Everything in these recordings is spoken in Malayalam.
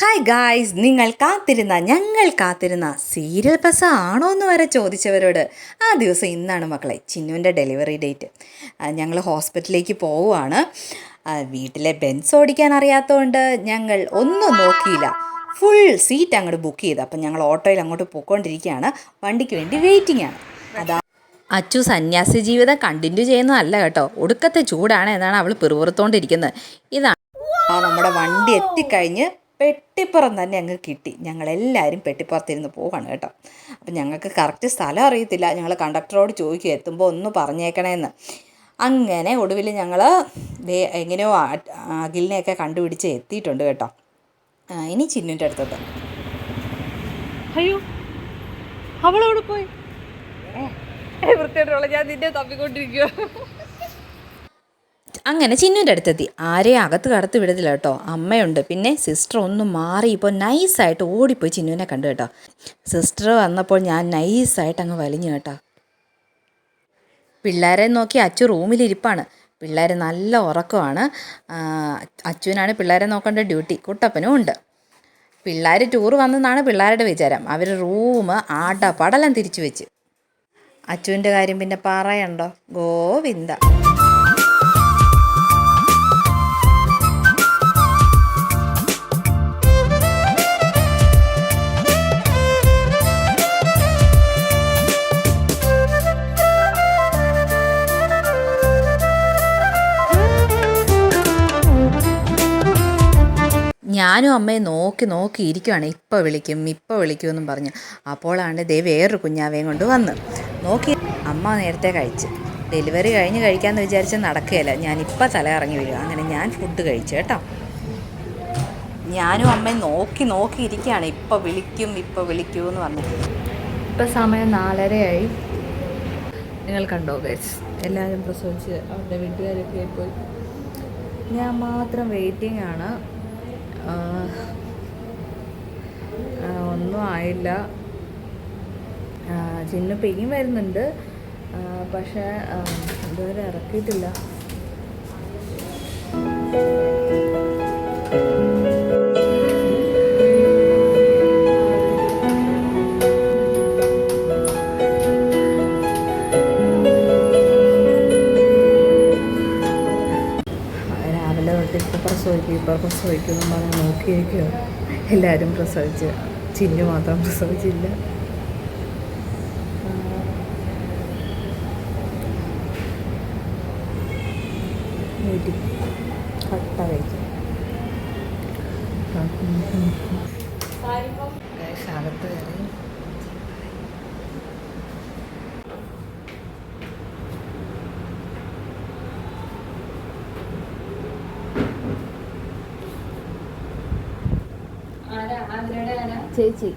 ഹായ് ഗായ്സ് നിങ്ങൾ കാത്തിരുന്ന ഞങ്ങൾ കാത്തിരുന്ന സീരിയൽ ബസ് ആണോ എന്ന് വരെ ചോദിച്ചവരോട്. ആ ദിവസം ഇന്നാണ് മക്കളെ ചിന്നുവിന്റെ ഡെലിവറി ഡേറ്റ്. ഞങ്ങൾ ഹോസ്പിറ്റലിലേക്ക് പോവുകയാണ്. വീട്ടിലെ ബെൻസ് ഓടിക്കാൻ അറിയാത്തതുകൊണ്ട് ഞങ്ങൾ ഒന്നും നോക്കിയില്ല. ഫുൾ സീറ്റ് അങ്ങോട്ട് ബുക്ക് ചെയ്തു. അപ്പം ഞങ്ങൾ ഓട്ടോയിൽ അങ്ങോട്ട് പോയിക്കൊണ്ടിരിക്കുകയാണ്. വണ്ടിക്ക് വേണ്ടി വെയിറ്റിംഗ് ആണ്. അതാ അച്ചു സന്യാസി ജീവിതം കണ്ടിന്യൂ ചെയ്യുന്നതല്ല കേട്ടോ. ഒടുക്കത്തെ ചൂടാണ് എന്നാണ് അവൾ പിറുപുറത്തോണ്ടിരിക്കുന്നത്. ഇതാണ് നമ്മുടെ വണ്ടി എത്തിക്കഴിഞ്ഞ് പെട്ടിപ്പുറം തന്നെ അങ്ങ് കിട്ടി. ഞങ്ങളെല്ലാവരും പെട്ടിപ്പുറത്തിരുന്ന് പോവാണ് കേട്ടോ. അപ്പം ഞങ്ങൾക്ക് കറക്റ്റ് സ്ഥലം അറിയത്തില്ല. ഞങ്ങൾ കണ്ടക്ടറോട് ചോദിക്കും എത്തുമ്പോൾ ഒന്ന് പറഞ്ഞേക്കണേന്ന്. അങ്ങനെ ഒടുവിൽ ഞങ്ങൾ എങ്ങനെയോ അഖിലിനെയൊക്കെ കണ്ടുപിടിച്ച് എത്തിയിട്ടുണ്ട് കേട്ടോ. ഇനി ചിന്നിന്റെ അടുത്തോട്ട്. അയ്യോ അവളവിടെ പോയി? വൃത്തിയായിട്ടുള്ള ഞാൻ നിന്നെ തപ്പിക്കൊണ്ടിരിക്കുക അങ്ങനെ ചിന്നുവിന്റെ അടുത്തെത്തി. ആരെയും അകത്ത് കടത്തി വിടത്തില്ല കേട്ടോ. അമ്മയുണ്ട്. പിന്നെ സിസ്റ്റർ ഒന്ന് മാറി. ഇപ്പോൾ നൈസായിട്ട് ഓടിപ്പോയി ചിന്നുവിനെ കണ്ടു കേട്ടോ. സിസ്റ്റർ വന്നപ്പോൾ ഞാൻ നൈസായിട്ട് അങ്ങ് വലിഞ്ഞു കേട്ടോ. പിള്ളേരെ നോക്കി അച്ചു റൂമിലിരിപ്പാണ് പിള്ളേർ നല്ല ഉറക്കമാണ്. അച്ചുവിനാണ് പിള്ളേരെ നോക്കേണ്ട ഡ്യൂട്ടി കുട്ടപ്പനും ഉണ്ട്. പിള്ളേർ ടൂർ വന്നെന്നാണ് പിള്ളേരുടെ വിചാരം. അവർ റൂം ആട പടലം തിരിച്ചു വെച്ച്. അച്ചുവിന്റെ കാര്യം പിന്നെ പറയണ്ടോ? ഗോവിന്ദ. ഞാനും അമ്മയെ നോക്കി നോക്കി ഇരിക്കുവാണ്. ഇപ്പോൾ വിളിക്കും ഇപ്പോൾ വിളിക്കുമെന്നും പറഞ്ഞു. അപ്പോഴാണ് ദേ വേറൊരു കുഞ്ഞാവയും കൊണ്ട് വന്ന്. നോക്കി അമ്മ നേരത്തെ കഴിച്ച്. ഡെലിവറി കഴിഞ്ഞ് കഴിക്കാമെന്ന് വിചാരിച്ച് നടക്കുകയില്ല. ഞാനിപ്പോൾ തല ഇറങ്ങി വരിക അങ്ങനെ ഞാൻ ഫുഡ് കഴിച്ചു കേട്ടോ. ഞാനും അമ്മയും നോക്കി നോക്കി ഇരിക്കുകയാണ്. ഇപ്പോൾ വിളിക്കും ഇപ്പോൾ വിളിക്കൂ എന്ന് പറഞ്ഞു. ഇപ്പോൾ സമയം നാലരയായി. നിങ്ങൾ കണ്ടോ ഗൈസ് എല്ലാവരും പ്രസവിച്ച് അവരുടെ വീട്ടുകാരൊക്കെ പോയി. ഞാൻ മാത്രം വെയിറ്റിംഗ് ആണ്. ഒന്നും ആയില്ല. ചിന്ന പെയിൻ വരുന്നുണ്ട്. പക്ഷേ ഇതുവരെ ഇറക്കിയിട്ടില്ല. പ്രസവിക്കും പ്രസവിക്കുന്നു പ്രസവിക്കും പറഞ്ഞ് നോക്കിയേക്കോ എല്ലാവരും പ്രസവിച്ച്. ചിന്നു മാത്രം പ്രസവിച്ചില്ല. വീട്ടിൽ കട്ട കഴിക്കും. അകത്ത് കയറി. ചേച്ചി.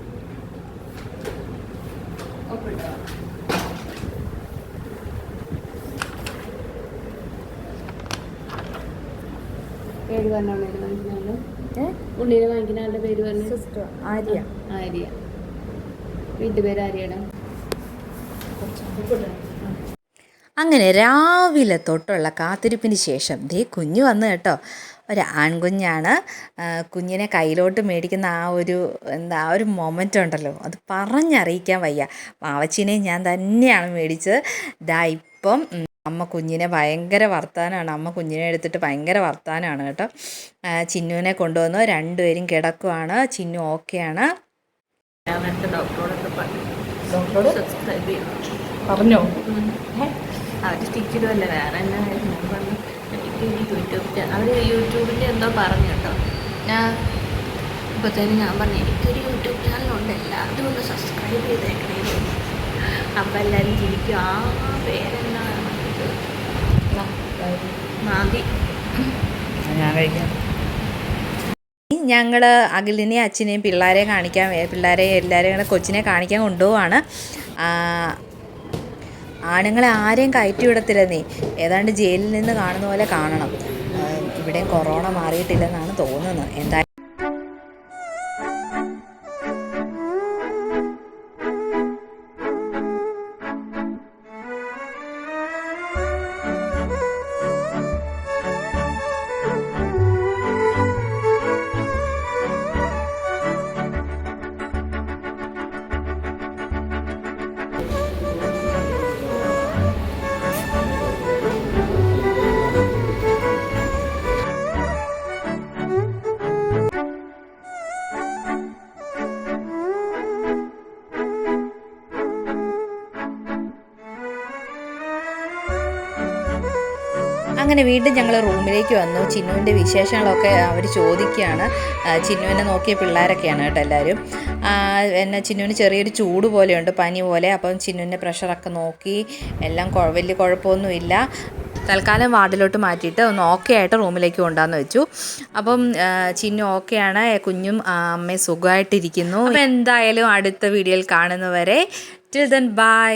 പേര് പറഞ്ഞോളൂ ഉണ്ണിനെ വാങ്ങിക്കുന്ന ഏ? ഉണ്ണിനെ വാങ്ങിക്കുന്ന ആളുടെ പേര് പറഞ്ഞു? സിസ്റ്റർ ആര്യ. ആര്യ. വീട്ടുപേര് ആര്യയുടെ അങ്ങനെ രാവിലെ തൊട്ടുള്ള കാത്തിരിപ്പിന് ശേഷം ദേ കുഞ്ഞു വന്നു കേട്ടോ. ഒരു ആൺകുഞ്ഞാണ് കുഞ്ഞിനെ കയ്യിലോട്ട് മേടിക്കുന്ന ആ ഒരു എന്താ ആ ഒരു മൊമെന്റ് ഉണ്ടല്ലോ. അത് പറഞ്ഞറിയിക്കാൻ വയ്യ. വാവച്ചിനെ ഞാൻ തന്നെയാണ് മേടിച്ചത്. ദാ ഇപ്പം അമ്മ കുഞ്ഞിനെ ഭയങ്കര വർത്താനമാണ് അമ്മ കുഞ്ഞിനെ എടുത്തിട്ട് ഭയങ്കര വർത്താനമാണ് കേട്ടോ. ചിന്നുവിനെ കൊണ്ടുവന്നു. രണ്ടുപേരും കിടക്കുവാണ്. ചിന്നു ഓക്കെയാണ്. പറഞ്ഞു. അവർ സ്റ്റിച്ച് ഇടുമല്ല വേറെ എന്നാ പറഞ്ഞു എനിക്ക് ഈ യൂട്യൂബ് അവർ യൂട്യൂബിന്റെ എന്തോ പറഞ്ഞു കേട്ടോ. ഞാൻ ഇപ്പോഴത്തേനും ഞാൻ പറഞ്ഞു എനിക്കൊരു യൂട്യൂബ് ചാനലുണ്ട് എല്ലാവരും ഒന്ന് സബ്സ്ക്രൈബ് ചെയ്തേക്കണേ അപ്പം എല്ലാവരും ചിരിക്കും ആ പേരെന്താ? മാതി ഞാൻ കഴിക്കാം. ഞങ്ങൾ അഖിലിനെയും അച്ഛനെയും പിള്ളേരെ കാണിക്കാൻ പിള്ളേരെ എല്ലാവരെയും കൂടെ കൊച്ചിനെ കാണിക്കാൻ കൊണ്ടുപോവാണ്. ആ, ആണുങ്ങളെ ആരെയും കയറ്റി വിടത്തില്ലെന്നേ ഏതാണ്ട് ജയിലിൽ നിന്ന് കാണുന്ന പോലെ കാണണം. ഇവിടെ കൊറോണ മാറിയിട്ടില്ലെന്നാണ് തോന്നുന്നത്. എന്തായാലും അങ്ങനെ വീണ്ടും ഞങ്ങൾ റൂമിലേക്ക് വന്നു. ചിന്നുവിന്റെ വിശേഷങ്ങളൊക്കെ അവർ ചോദിക്കുകയാണ്. ചിന്നുവിനെ നോക്കിയ പിള്ളേരൊക്കെയാണ് കേട്ടോ എല്ലാവരും. എന്നെ ചിന്നുവിന് ചെറിയൊരു ചൂട് പോലെയുണ്ട് പനി പോലെ. അപ്പം ചിന്നുവിന്റെ പ്രഷറൊക്കെ നോക്കി. എല്ലാം വലിയ കുഴപ്പമൊന്നുമില്ല. തൽക്കാലം വാർഡിലോട്ട് മാറ്റിയിട്ട് ഒന്ന് ഓക്കെ ആയിട്ട് റൂമിലേക്ക് കൊണ്ടാന്ന് വെച്ചു. അപ്പം ചിന്നു ഓക്കെയാണ് കുഞ്ഞും അമ്മയും സുഖമായിട്ടിരിക്കുന്നു. എന്തായാലും അടുത്ത വീഡിയോയിൽ കാണുന്നവരെ. Till then bye